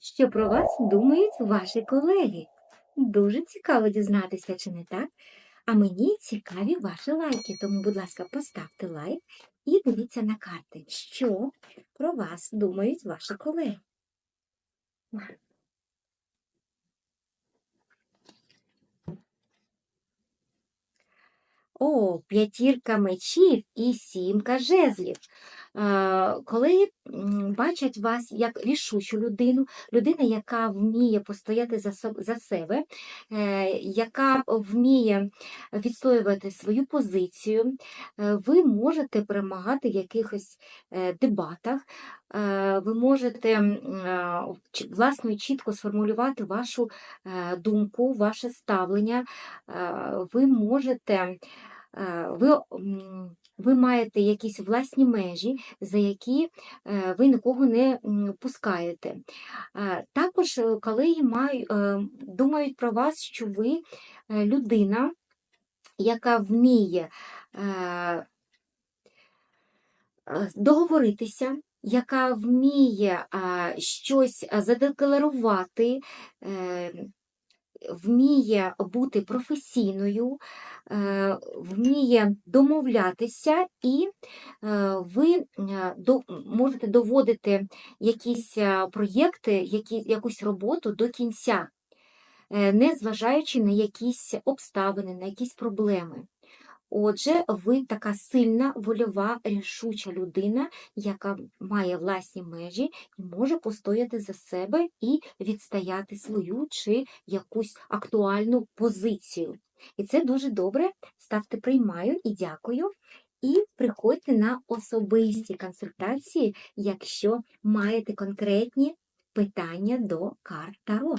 що про вас думають ваші колеги. Дуже цікаво дізнатися, чи не так? А мені цікаві ваші лайки, тому, будь ласка, поставте лайк і дивіться на карти, що про вас думають ваші колеги. О, п'ятірка мечів і сімка жезлів. Е, Коли бачать вас як рішучу людину, людина, яка вміє постояти за, себе, е, яка вміє відстоювати свою позицію, е, ви можете перемагати в якихось дебатах, ви можете е, і чітко сформулювати вашу думку, ваше ставлення, ви можете. Е, Ви, ви маєте якісь власні межі, за які е, ви нікого не пускаєте. Е, Також колеги маю- е, думають про вас, що ви людина, яка вміє договоритися, яка вміє а, щось задекларувати, вміє бути професійною, е, вміє домовлятися, і е, ви е, можете доводити якісь проєкти, якусь роботу до кінця, не зважаючи на якісь обставини, на якісь проблеми. Отже, ви така сильна, вольова, рішуча людина, яка має власні межі і може постояти за себе і відстояти свою чи якусь актуальну позицію. І це дуже добре. Ставте приймаю і дякую. І приходьте на особисті консультації, якщо маєте конкретні питання до карт Таро.